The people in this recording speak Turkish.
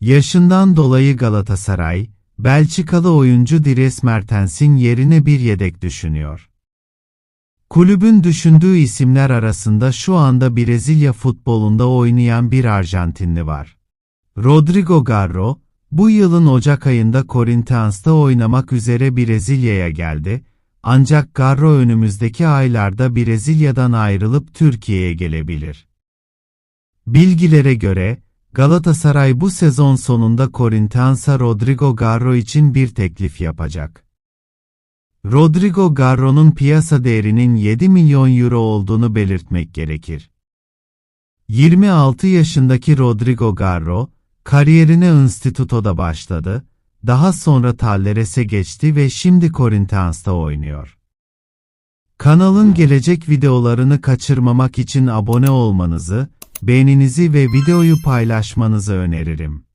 Yaşından dolayı Galatasaray, Belçikalı oyuncu Dries Mertens'in yerine bir yedek düşünüyor. Kulübün düşündüğü isimler arasında şu anda Brezilya futbolunda oynayan bir Arjantinli var. Rodrigo Garro, bu yılın Ocak ayında Corinthians'ta oynamak üzere Brezilya'ya geldi, ancak Garro önümüzdeki aylarda Brezilya'dan ayrılıp Türkiye'ye gelebilir. Bilgilere göre, Galatasaray bu sezon sonunda Corinthians'a Rodrigo Garro için bir teklif yapacak. Rodrigo Garro'nun piyasa değerinin 7 milyon euro olduğunu belirtmek gerekir. 26 yaşındaki Rodrigo Garro, kariyerine Instituto'da başladı, daha sonra Talleres'e geçti ve şimdi Corinthians'ta oynuyor. Kanalın gelecek videolarını kaçırmamak için abone olmanızı, beğeninizi ve videoyu paylaşmanızı öneririm.